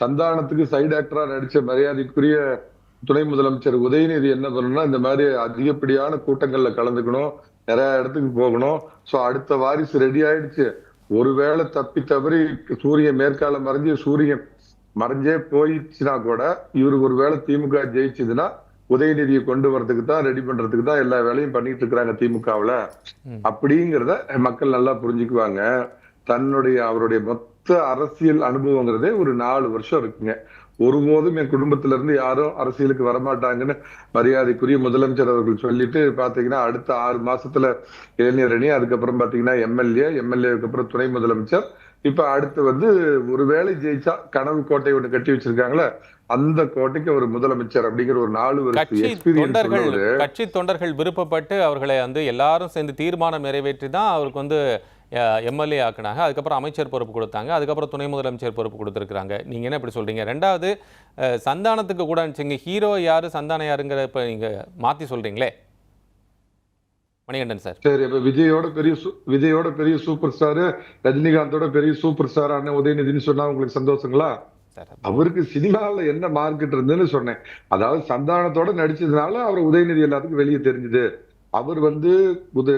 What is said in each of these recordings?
சந்தானத்துக்கு side ஆக்டரா நடிச்ச மரியாதைக்குரிய துணை முதலமைச்சர் உதயநிதி என்ன பண்ணணும்னா இந்த மாதிரி அதிகப்படியான கூட்டங்கள்ல கலந்துக்கணும் நிறைய இடத்துக்கு போகணும். சோ அடுத்த வாரிசு ரெடி ஆயிடுச்சு. ஒருவேளை தப்பி தவறி சூரியன் மேற்கால மறைஞ்சு சூரியன் மறைஞ்சே போயிடுச்சுன்னா கூட இவரு ஒருவேளை திமுக ஜெயிச்சதுன்னா உதயநிதியை கொண்டு வரதுக்கு தான் ரெடி பண்றதுக்கு தான் எல்லா வேலையும் பண்ணிட்டு இருக்கிறாங்க திமுகவுல. அப்படிங்கிறத மக்கள் நல்லா புரிஞ்சுக்குவாங்க. தன்னுடைய அவருடைய மொத்த அரசியல் அனுபவங்கிறதே ஒரு நாலு வருஷம் இருக்குங்க. ஒருபோதும் என் குடும்பத்துல இருந்து யாரும் அரசியலுக்கு வரமாட்டாங்கன்னு மரியாதைக்குரிய முதலமைச்சர் அவர்கள் சொல்லிட்டு பாத்தீங்கன்னா அடுத்த ஆறு மாசத்துல இளைஞர் அணி அதுக்கப்புறம் பாத்தீங்கன்னா எம்எல்ஏ எம்எல்ஏக்கு அப்புறம் துணை முதலமைச்சர். இப்ப அடுத்து வந்து ஒருவேளை ஜெயிச்சா கனவு கோட்டை ஒண்ணு கட்டி வச்சிருக்காங்களே அந்த கோட்டைக்கு ஒரு முதலமைச்சர் அப்படிங்கிற ஒரு நாலு தொண்டர்கள் கட்சி தொண்டர்கள் விருப்பப்பட்டு அவர்களை வந்து எல்லாரும் சேர்ந்து தீர்மானம் நிறைவேற்றி தான் அவருக்கு வந்து எம்எல்ஏ ஆக்குனாங்க. அதுக்கப்புறம் அமைச்சர் பொறுப்பு கொடுத்தாங்க. அதுக்கப்புறம் துணை முதலமைச்சர் பொறுப்பு கொடுத்துருக்காங்க நீங்க என்ன இப்படி சொல்றீங்க? ரெண்டாவது சந்தானத்துக்கு கூட இருந்துச்சுங்க ஹீரோ யாரு சந்தானம் யாருங்கிற இப்ப நீங்க மாத்தி சொல்றீங்களே? மணிகண்டன் சார். சரி இப்ப விஜயோட பெரிய விஜயோட பெரிய சூப்பர் ஸ்டார் ரஜினிகாந்தோட பெரிய சூப்பர் ஸ்டார் அண்ணன் உதயநிதினு சொன்னா உங்களுக்கு சந்தோஷங்களா? அவருக்கு சினிமாவுல என்ன மார்க்கெட் இருந்துன்னு சொன்னேன். அதாவது சந்தானத்தோட நடிச்சதுனால அவர் உதயநிதி எல்லாத்துக்கும் வெளியே தெரிஞ்சது. அவர் வந்து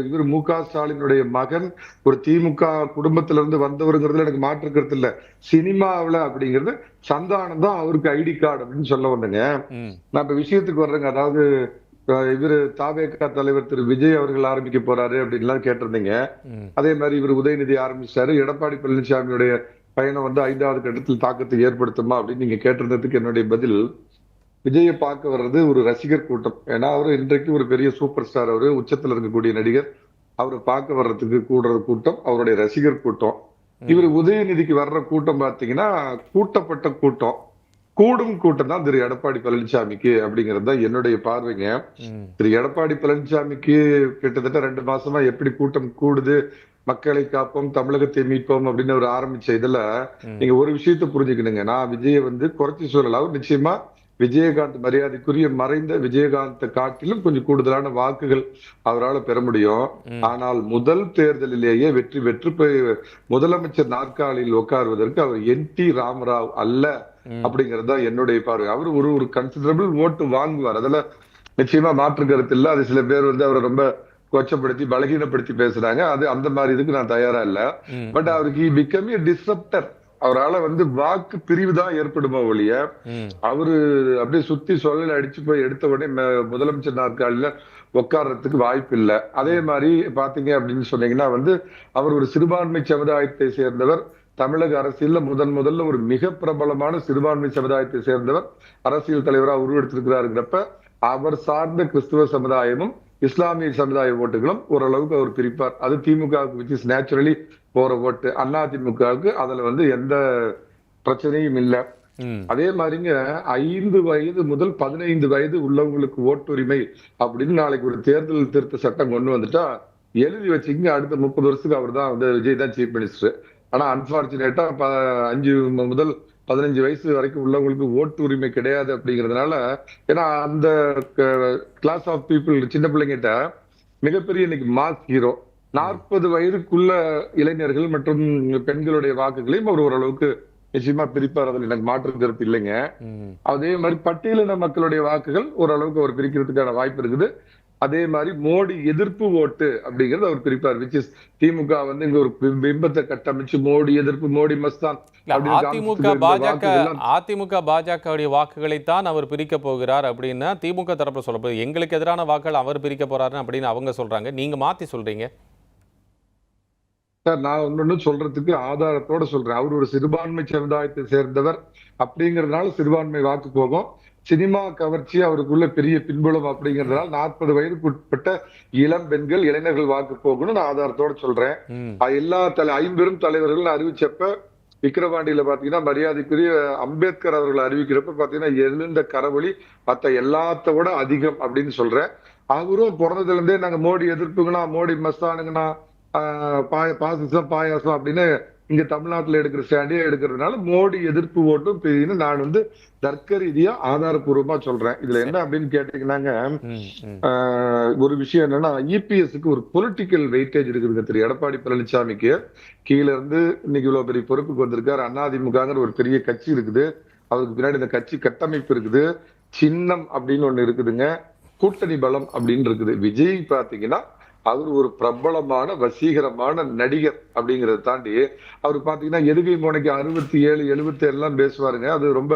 இவர் மு க ஸ்டாலினுடைய மகன். ஒரு திமுக குடும்பத்துல இருந்து வந்தவருங்கிறதுல எனக்கு மாற்று கருத்து இல்ல. சினிமாவுல அப்படிங்கிறது சந்தானம் தான் அவருக்கு ஐடி கார்டு அப்படின்னு சொல்ல வந்தேங்க. நான் இப்ப விஷயத்துக்கு வர்றேங்க. அதாவது இவரு தாவேகா தலைவர் திரு விஜய் அவர்கள் ஆரம்பிக்க போறாரு அப்படின்லாம் கேட்டிருந்தீங்க. அதே மாதிரி இவர் உதயநிதி ஆரம்பிச்சாரு. எடப்பாடி பழனிசாமியுடைய பயணம் வந்து ஐந்தாவது கட்டத்தில் தாக்கத்தை ஏற்படுத்துமா அப்படின்னு நீங்க கேட்டிருந்ததுக்கு என்னுடைய பதில் விஜயை பார்க்க வர்றது ஒரு ரசிகர் கூட்டம். ஏன்னா அவரு இன்றைக்கு ஒரு பெரிய சூப்பர் ஸ்டார் அவரு உச்சத்துல இருக்கக்கூடிய நடிகர். அவரை பார்க்க வர்றதுக்கு கூடுற கூட்டம் அவருடைய ரசிகர் கூட்டம். இவர் உதயநிதிக்கு வர்ற கூட்டம் பாத்தீங்கன்னா கூட்டப்பட்ட கூட்டம். கூடும் கூட்டம் தான் திரு எடப்பாடி பழனிசாமிக்கு அப்படிங்கிறது தான் என்னுடைய பார்வைங்க. திரு எடப்பாடி பழனிசாமிக்கு கிட்டத்தட்ட ரெண்டு மாசமா எப்படி கூட்டம் கூடுது மக்களை காப்போம் தமிழகத்தை மீட்போம் அப்படின்னு அவர் ஆரம்பிச்ச இதுல. நீங்க ஒரு விஷயத்த புரிஞ்சுக்கணுங்க. நான் விஜயை வந்து குறைச்சி சொல்லல. அவர் நிச்சயமா விஜயகாந்த் மரியாதைக்குரிய மறைந்த விஜயகாந்தை காட்டிலும் கொஞ்சம் கூடுதலான வாக்குகள் அவரால் பெற முடியும். ஆனால் முதல் தேர்தலிலேயே வெற்றி போய் முதலமைச்சர் நாற்காலியில் உட்காருவதற்கு அவர் என் டி ராமராவ் அல்ல. அப்படிங்கிறது தான் என்னுடைய பார்வை. அவர் ஒரு ஒரு கன்சிடரபிள் ஓட்டு வாங்குவார். அதுல நிச்சயமா மாற்று கருத்து இல்ல. அது சில பேர் வந்து அவரை ரொம்ப கொச்சப்படுத்தி பலகீனப்படுத்தி பேசுறாங்க. அது அந்த மாதிரி இதுக்கு நான் தயாரா இல்ல. பட் அவருக்கு பிகம் ஏ டிஸ்ரப்டர் அவரால வந்து வாக்கு பிரிவு தான் ஏற்படுமா ஒழிய அவரு அப்படியே சுத்தி சொல்லல அடிச்சு போய் எடுத்த உடனே முதலமைச்சர் நாற்காலியில உட்கார்றதுக்கு வாய்ப்பு இல்ல. அதே மாதிரி பாத்தீங்க அப்படின்னு சொன்னீங்கன்னா வந்து அவர் ஒரு சிறுபான்மை சமுதாயத்தை சேர்ந்தவர் தமிழக அரசியல்ல முதன் முதல்ல ஒரு மிக பிரபலமான சிறுபான்மை சமுதாயத்தை சேர்ந்தவர் அரசியல் தலைவராக உருவெடுத்திருக்கிறாருங்கிறப்ப அவர் சார்ந்த கிறிஸ்துவ சமுதாயமும் இஸ்லாமிய சமுதாய ஓட்டுகளும் ஓரளவுக்கு அவர் பிரிப்பார். அது திமுகவுக்கு விச் இஸ் நேச்சுரலி போற ஓட்டு அண்ணா திமுகவுக்கு அதுல வந்து எந்த பிரச்சனையும் இல்லை. அதே மாதிரிங்க ஐந்து வயது முதல் பதினைந்து வயது உள்ளவங்களுக்கு ஓட்டுரிமை அப்படின்னு நாளைக்கு ஒரு தேர்தல் திருத்த சட்டம் கொண்டு வந்துட்டா எழுதி வச்சுக்கங்க அடுத்த முப்பது வருஷத்துக்கு அவர் தான் வந்து விஜய் தான் சீஃப் மினிஸ்டர் ஆனா அன்பார்ச்சுனேட்டா அஞ்சு முதல் பதினஞ்சு வயசு வரைக்கும் உள்ளவங்களுக்கு ஓட்டு உரிமை கிடையாது அப்படிங்கறதுனால ஏன்னா அந்த கிளாஸ் ஆஃப் பீப்புள் சின்ன பிள்ளைங்கிட்ட மிகப்பெரிய இன்னைக்கு மாஸ் ஹீரோ நாற்பது வயதுக்குள்ள இளைஞர்கள் மற்றும் பெண்களுடைய வாக்குகளையும் அவர் ஓரளவுக்கு நிச்சயமா பிரிப்பார். அதில் எனக்கு மாற்று கருத்து இல்லைங்க. அதே மாதிரி பட்டியலின மக்களுடைய வாக்குகள் ஓரளவுக்கு அவர் பிரிக்கிறதுக்கான வாய்ப்பு இருக்குது. அதே மாதிரி மோடி எதிர்ப்பு ஓட்டு அப்படிங்கறது அவர் பிரிப்பார் விச் இஸ் திமுக வந்து இங்க ஒரு பிம்- பிம்பத்தை கட்டமைச்சு மோடி எதிர்ப்பு மோடி மஸ்தான் அதிமுக பாஜக அதிமுக பாஜகவுடைய வாக்குகளைத்தான் அவர் பிரிக்க போகிறார் அப்படின்னா திமுக தரப்புல சொல்லப்படுது எங்களுக்கு எதிரான வாக்குகள் அவர் பிரிக்க போறாரு அப்படின்னு அவங்க சொல்றாங்க. நீங்க மாத்தி சொல்றீங்க. சார் நான் ஒன்னொன்னு சொல்றதுக்கு ஆதாரத்தோட சொல்றேன். அவர் ஒரு சிறுபான்மை சமுதாயத்தை சேர்ந்தவர் அப்படிங்கறதுனால சிறுபான்மை வாக்கு போகும் சினிமா கவர்ச்சி அவருக்குள்ள பெரிய பின்புலம் அப்படிங்கறதுனால நாற்பது வயதுக்கு உட்பட்ட இளம் பெண்கள் இளைஞர்கள் வாக்கு போகணும்னு நான் ஆதாரத்தோட சொல்றேன். எல்லா தலை ஐம்பெரும் தலைவர்கள் அறிவிச்சப்ப விக்கிரவாண்டியில பாத்தீங்கன்னா மரியாதைக்குரிய அம்பேத்கர் அவர்கள் அறிவிக்கிறப்ப பாத்தீங்கன்னா எழுந்த கரவொலி மத்த எல்லாத்த விட அதிகம் அப்படின்னு சொல்றேன். அவரும் பிறந்ததுல இருந்தே நாங்க மோடி எதிர்ப்புங்கண்ணா மோடி மஸ்தானுங்கண்ணா பாய பாசிசம் பாயாசம் அப்படின்னு இங்க தமிழ்நாட்டுல எடுக்கிற ஸ்டாண்டே எடுக்கிறதுனால மோடி எதிர்ப்பு ஓட்டும் பிரியுன்னு நான் வந்து தர்க்க ரீதியா ஆதாரப்பூர்வமா சொல்றேன். இதுல என்ன அப்படின்னு கேட்டீங்கன்னாங்க ஒரு விஷயம் என்னன்னா இபிஎஸ்க்கு ஒரு பொலிட்டிக்கல் வெயிட்டேஜ் இருக்குதுங்க திரு எடப்பாடி பழனிசாமிக்கு கீழ இருந்து இன்னைக்கு இவ்வளவு பெரிய பொறுப்புக்கு வந்திருக்காரு. அதிமுகங்கிற ஒரு பெரிய கட்சி இருக்குது. அவருக்கு பின்னாடி இந்த கட்சி கட்டமைப்பு இருக்குது. சின்னம் அப்படின்னு ஒண்ணு இருக்குதுங்க. கூட்டணி பலம் அப்படின்னு இருக்குது. விஜய் பாத்தீங்கன்னா அவர் ஒரு பிரபலமான வசீகரமான நடிகர் அப்படிங்கறத தாண்டி அவர் பாத்தீங்கன்னா எதுகை மோனைக்கு அறுபத்தி ஏழு எழுபத்தி எல்லாம் பேசுவாருங்க? அது ரொம்ப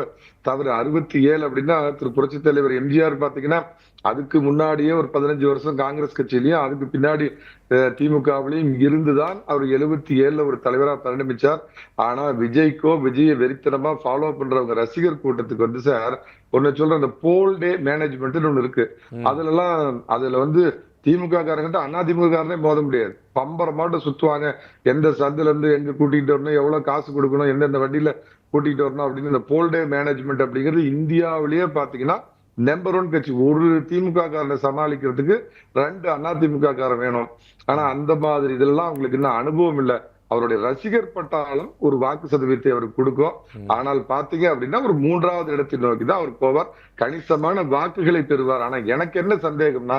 தவறு. அறுபத்தி ஏழு அப்படின்னா திரு புரட்சி தலைவர் எம்ஜிஆர் பாத்தீங்கன்னா அதுக்கு முன்னாடியே ஒரு பதினஞ்சு வருஷம் காங்கிரஸ் கட்சியிலயும் அதுக்கு பின்னாடி திமுகவிலையும் இருந்துதான் அவர் எழுபத்தி ஏழுல ஒரு தலைவரா பரிணமிச்சார். ஆனா விஜய்க்கோ விஜய வெறித்தனமா ஃபாலோ பண்றவங்க ரசிகர் கூட்டத்துக்கு வந்து சார் ஒன்னு சொல்ற அந்த போல் டே மேனேஜ்மெண்ட்னு ஒண்ணு இருக்கு. அதுல எல்லாம் அதுல வந்து திமுக காரங்கிட்ட அண்ணா திமுக காரனே மோத முடியாது. பம்பரமாட்ட சுத்துவாங்க எந்த சந்துல இருந்து எங்க கூட்டிட்டு வரணும் எவ்வளவு காசு கொடுக்கணும் எந்தெந்த வண்டியில கூட்டிட்டு வரணும் அப்படின்னு இந்த போல் டே மேனேஜ்மெண்ட் அப்படிங்கிறது இந்தியாவிலேயே பாத்தீங்கன்னா நம்பர் ஒன் கட்சி. ஒரு திமுக காரனை சமாளிக்கிறதுக்கு ரெண்டு அண்ணா திமுக காரன் வேணும். ஆனா அந்த மாதிரி இதெல்லாம் அவங்களுக்கு இன்னும் அனுபவம் இல்ல. அவருடைய ரசிகர் பட்டாளம் ஒரு வாக்கு சதவீதத்தை அவருக்கு கொடுக்கும். ஆனால் பாத்தீங்க அப்படின்னா ஒரு மூன்றாவது இடத்தை நோக்கி தான் அவர் போவார். கணிசமான வாக்குகளை பெறுவார். ஆனா எனக்கு என்ன சந்தேகம்னா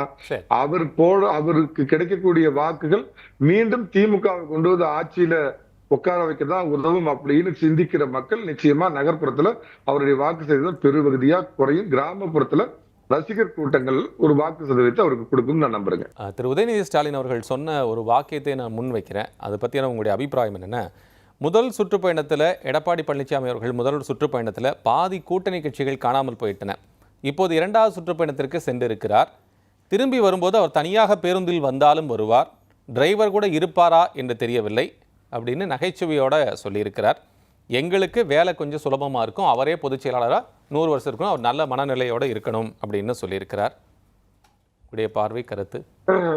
அவர் போட அவருக்கு கிடைக்கக்கூடிய வாக்குகள் மீண்டும் திமுக கொண்டு வந்து ஆட்சியில உட்கார வைக்கதா உதவும் அப்படின்னு சிந்திக்கிற மக்கள் நிச்சயமா நகர்ப்புறத்துல அவருடைய வாக்கு சதவீதம் பெருபகுதியா குறையும். கிராமப்புறத்துல ரசிகர் கூட்டங்கள் ஒரு வாக்கு சதவீதத்தை அவருக்கு கொடுக்கும் நான் நம்புறேங்க. திரு உதயநிதி ஸ்டாலின் அவர்கள் சொன்ன ஒரு வாக்கியத்தை நான் முன் வைக்கிறேன் அதை பற்றியான உங்களுடைய அபிப்பிராயம் என்னென்ன? முதல் சுற்றுப்பயணத்தில் எடப்பாடி பழனிசாமி அவர்கள் முதல் சுற்றுப்பயணத்தில் பாதி கூட்டணி கட்சிகள் காணாமல் போயிட்டன. இப்போது இரண்டாவது சுற்றுப்பயணத்திற்கு சென்றிருக்கிறார். திரும்பி வரும்போது அவர் தனியாக பேருந்தில் வந்தாலும் வருவார். டிரைவர் கூட இருப்பாரா என்று தெரியவில்லை அப்படின்னு நகைச்சுவையோட சொல்லியிருக்கிறார். எங்களுக்கு வேலை கொஞ்சம் சுலபமாக இருக்கும். அவரே பொதுச் செயலாளராக நூறு வருஷம் இருக்கணும் அவர் நல்ல மனநிலையோடு இருக்கணும் அப்படின்னு சொல்லியிருக்கிறார். உடைய பார்வை கருத்து?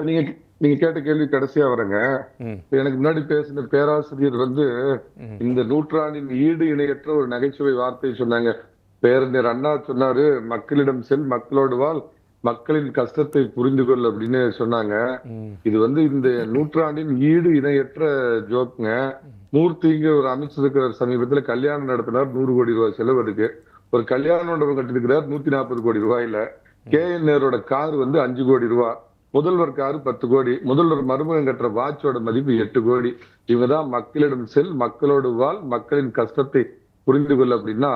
நீங்க நீங்க கேட்ட கேள்வி கடைசியா வரங்க. எனக்கு முன்னாடி பேசின பேராசிரியர் வந்து. இந்த நூற்றாண்டின் ஈடு இணையற்ற ஒரு நகைச்சுவை வார்த்தை சொன்னாங்க. பேரறிஞர் அண்ணா சொன்னாரு மக்களிடம் செல் மக்களோடு வாழ் மக்களின் கஷ்டத்தை புரிந்து கொள் அப்படின்னு சொன்னாங்க. இது வந்து இந்த நூற்றாண்டின் ஈடு இணையற்ற ஜோக்குங்க. மூர்த்திங்க ஒரு அமைச்சர் இருக்கிறார் சமீபத்துல கல்யாணம் நடத்தினார் நூறு கோடி ரூபாய் செலவு அதுக்கு. ஒரு கல்யாண மண்டபம் கட்டிருக்கிறார் நூத்தி நாற்பது கோடி ரூபாயில. கே என் நேரோட கார் வந்து அஞ்சு கோடி ரூபாய் முதல்வர் கார் பத்து கோடி. முதல்வர் மருமகன் கட்டுற வாட்சோட மதிப்பு எட்டு கோடி. இவங்கதான் மக்களிடம் செல் மக்களோடு வாழ் மக்களின் கஷ்டத்தை புரிந்து கொள் அப்படின்னா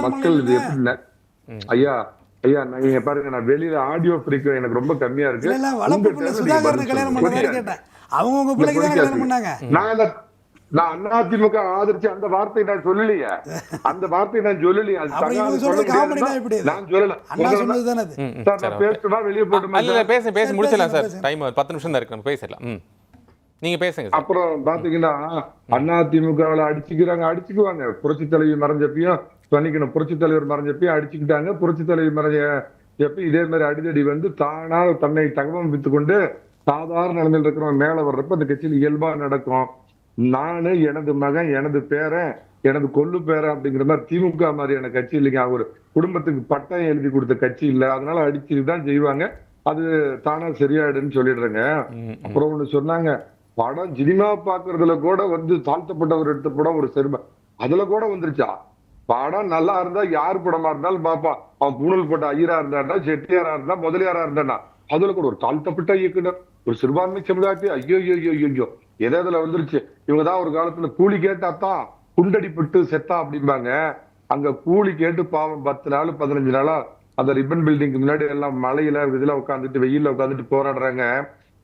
மக்கள் இது. எப்படி. ஐயா ஐயா நான் இங்க பாருங்க நான் வெளியில ஆடியோ ஃப்ரீக்வன் எனக்கு ரொம்ப கம்மியா இருக்கு. நீங்க அவங்க நான் அதிமுக ஆதரிச்சு அந்த வார்த்தை நான் சொல்லலையே. அந்த வார்த்தை நான் சொல்லலையே? நான் சொல்லல. அண்ணா உங்களை சொன்னது தானே அது? ம், ம், சார். பேசட்டுமா வெளியே சார்? பேச பேசி முடிச்சிடலாம் சார். டைம் பத்து நிமிஷம் தான் இருக்கு நம்ம பேசிடலாம். நீங்க பேசுங்க சார். அப்புறம் பாத்தீங்கன்னா அண்ணா திமுகவுல அடிச்சுக்கிறாங்க அடிச்சுக்குவாங்க. புரட்சி தலைவி மறைஞ்சப்பையும் பண்ணிக்கணும் புரட்சி தலைவர் மறைஞ்சப்பையும் அடிச்சுக்கிட்டாங்க. புரட்சி தலைவி மறைஞ்ச எப்ப இதே மாதிரி அடிதடி வந்து தானா தன்னை தகவமைத்துக் கொண்டு சாதாரண நிலைமையில் இருக்கிறவங்க மேல வர்றப்ப அந்த கட்சியில் இயல்பா நடக்கும். நானு எனது மகன் எனது பேரன் எனது கொள்ளு பேரன் அப்படிங்கிற மாதிரி திமுக மாதிரியான கட்சி இல்லைங்க. ஒரு குடும்பத்துக்கு பட்டம் எழுதி கொடுத்த கட்சி இல்ல. அதனால அடிச்சுட்டு தான் செய்வாங்க. அது தானா சரியாயிடுன்னு சொல்லிடுறேங்க. அப்புறம் ஒண்ணு சொன்னாங்க படம் சினிமா பாக்குறதுல கூட வந்து தாழ்த்தப்பட்டவர் எடுத்த படம் ஒரு சிறுமை அதுல கூட வந்துருச்சா? படம் நல்லா இருந்தா யார் படமா இருந்தாலும் பாப்பா. அவன் பூணல் போட்ட ஐயரா இருந்தாண்டா செட்டியாரா இருந்தா முதலியாரா இருந்தானா அதுல கூட ஒரு தாழ்த்தப்பட்ட இயக்குனர் ஒரு சிறுபான்மை சமுதாயத்தை ஐயோ ஐயோ ஐயோ. ஐயோ இதுல வந்துருச்சு? இவங்க தான் ஒரு காலத்துல கூலி கேட்டாத்தான் குண்டடிப்பட்டு செத்தா அப்படிம்பாங்க. அங்க கூலி கேட்டு பாவம் பத்து நாள் பதினஞ்சு நாளா அந்த ரிப்பன் பில்டிங்க்கு முன்னாடி எல்லாம் மலையில இதுல உட்காந்துட்டு வெயிலில் உட்காந்துட்டு போராடுறாங்க.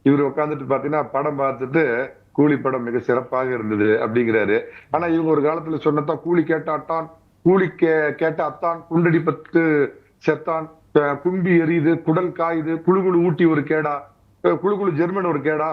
இவர் உட்காந்துட்டு பாத்தீங்கன்னா படம் பார்த்துட்டு கூலி படம் மிக சிறப்பாக இருந்தது அப்படிங்கிறாரு. ஆனா இவங்க ஒரு காலத்துல சொன்னதான் கூலி கேட்டாட்டான் கூலி கே கேட்டாத்தான் குண்டடிப்பட்டு செத்தான் கும்பி எரியுது குடல் காயுது குழு குழு ஊட்டி ஒரு கேடா அஹ் குழு குழு ஜெர்மன் ஒரு கேடா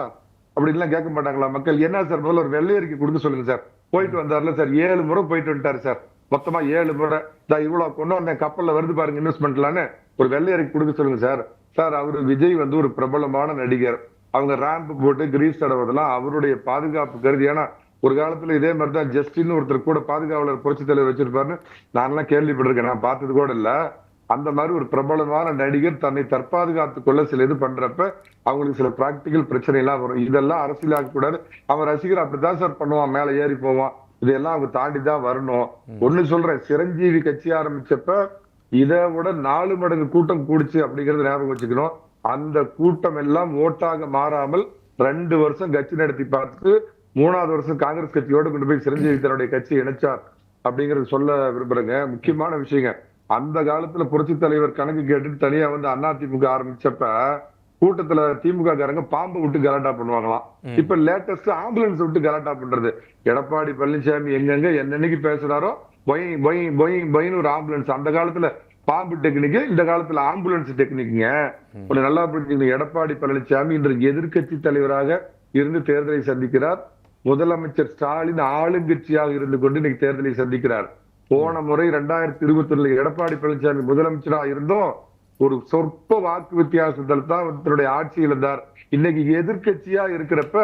அப்படின்லாம் கேட்க மாட்டாங்களா? மக்கள் என்ன சார்? முதல்ல ஒரு வெள்ளையறிக்கை கொடுக்க சொல்லுங்க சார். போயிட்டு வந்தார்ல சார் ஏழு முறை போயிட்டு வந்துட்டாரு சார். மொத்தமா ஏழு முறை. நான் இவ்வளவு கொண்டு வந்தேன் கப்பல்ல வருது பாருங்க இன்வெஸ்ட்மெண்ட்லான்னு ஒரு வெள்ளையறிக்கை கொடுக்க சொல்லுங்க சார். சார் அவரு விஜய் வந்து ஒரு பிரபலமான நடிகர். அவங்க ரேம்ப் போட்டு கிரீஸ் தடவதெல்லாம் அவருடைய பாதுகாப்பு கருதி. ஏன்னா ஒரு காலத்துல இதே மாதிரி தான் ஜஸ்டின் ஒருத்தர் கூட பாதுகாவலர் புரட்சி தலைவர் வச்சிருப்பாருன்னு நான்லாம் கேள்விப்பட்டிருக்கேன். நான் பார்த்தது கூட இல்ல. அந்த மாதிரி ஒரு பிரபலமான நடிகர் தன்னை தற்பாதுகாத்து கொள்ள சில இது பண்றப்ப அவங்களுக்கு சில பிராக்டிக்கல் பிரச்சனை எல்லாம் வரும். இதெல்லாம் அரசியலாக்க கூடாது அவன் ரசிகர் அப்படித்தான் சார் பண்ணுவான். மேல ஏறி போவான். இதெல்லாம் அவங்க தாண்டி தான் வரணும் ஒண்ணு சொல்றேன். சிரஞ்சீவி கட்சி ஆரம்பிச்சப்ப இதை விட நாலு மடங்கு கூட்டம் கூடுச்சு அப்படிங்கறத ஞாபகம் வச்சுக்கணும். அந்த கூட்டம் எல்லாம் ஓட்டாக மாறாமல் ரெண்டு வருஷம் கட்சி நடத்தி பார்த்து மூணாவது வருஷம் காங்கிரஸ் கட்சியோட கொண்டு போய் சிரஞ்சீவி தன்னுடைய கட்சி இணைச்சார் அப்படிங்கறது சொல்ல விரும்புறேங்க. முக்கியமான விஷயங்க. அந்த காலத்துல புரட்சி தலைவர் கணக்கு கேட்டுட்டு தனியா வந்து அதிமுக ஆரம்பிச்சப்ப கூட்டத்துல திமுக காரங்க பாம்பு விட்டு கலாட்டா பண்ணுவாங்களாம். இப்ப லேட்டஸ்ட் ஆம்புலன்ஸ் விட்டு கலாட்டா பண்றது. எடப்பாடி பழனிசாமி எங்கெங்க என்னன்னைக்கு பேசுறாரோ பொய் பொய் பொய் பொய்னு ஒரு ஆம்புலன்ஸ் அந்த காலத்துல பாம்பு டெக்னிக் இந்த காலத்துல ஆம்புலன்ஸ் டெக்னிக்ங்க ஒரு நல்லா புரிஞ்சுக்கணும். எடப்பாடி பழனிசாமி இன்று எதிர்க்கட்சி தலைவராக இருந்து தேர்தலை சந்திக்கிறார். முதலமைச்சர் ஸ்டாலின் ஆளுங்கட்சியாக இருந்து கொண்டு இன்னைக்கு தேர்தலை சந்திக்கிறார். போன முறை ரெண்டாயிரத்தி இருபத்தி ஒண்ணுல எடப்பாடி பழனிசாமி முதலமைச்சரா இருந்தோம். ஒரு சொற்ப வாக்கு வித்தியாசத்தில் தான் தன்னுடைய ஆட்சியில் இருந்தார். இன்னைக்கு எதிர்க்கட்சியா இருக்கிறப்ப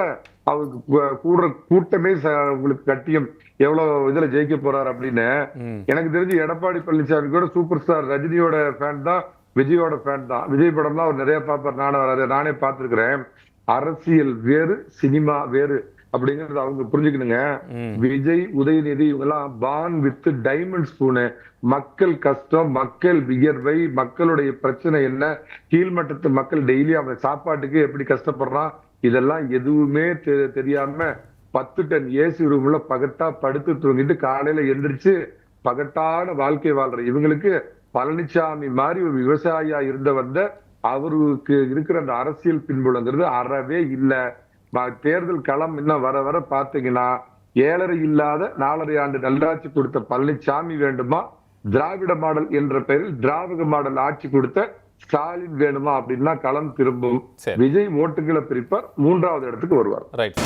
அவருக்கு கூடுற கூட்டமே உங்களுக்கு கட்டியம் எவ்வளவு இதுல ஜெயிக்க போறார் அப்படின்னு எனக்கு தெரிஞ்சு எடப்பாடி பழனிசாமி கூட சூப்பர் ஸ்டார் ரஜினியோட ஃபேன் தான் விஜயோட ஃபேன் தான். விஜய் படம் தான் அவர் நிறைய பார்ப்பார். நானும் வராது. நானே பார்த்திருக்கிறேன். அரசியல் வேறு சினிமா வேறு. அப்படிங்கறது அவங்க புரிஞ்சுக்கணுங்க. விஜய் உதயநிதி இவங்கெல்லாம் பான் வித் டைமண்ட் ஸ்பூனு மக்கள் கஷ்டம் மக்கள் வியர்வை மக்களுடைய பிரச்சனை என்ன கீழ்மட்டத்து மக்கள் டெய்லி அவன் சாப்பாட்டுக்கு எப்படி கஷ்டப்படுறான் இதெல்லாம் எதுவுமே தெரியாம பத்து டன் ஏசி ரூம்ல பகட்டா படுத்து தூங்கிட்டு காலையில எந்திரிச்சு பகட்டான வாழ்க்கை வாழ்ற இவங்களுக்கு பழனிசாமி மாதிரி ஒரு விவசாயியா இருந்த வந்த அவருக்கு இருக்கிற அந்த அரசியல் பின்புலங்கிறது அறவே இல்ல. தேர்தல் களம் இன்னும் வர வர பாத்தீங்கன்னா ஏழரை இல்லாத நாலரை ஆண்டு நல்லாட்சி கொடுத்த பழனிசாமி வேண்டுமா? திராவிட மாடல் என்ற பெயரில் திராவிட மாடல் ஆட்சி கொடுத்த ஸ்டாலின் வேணுமா? அப்படின்னா களம் திரும்பும். விஜய் ஓட்டுகளை பிரிப்பார். மூன்றாவது இடத்துக்கு வருவார். ரைட்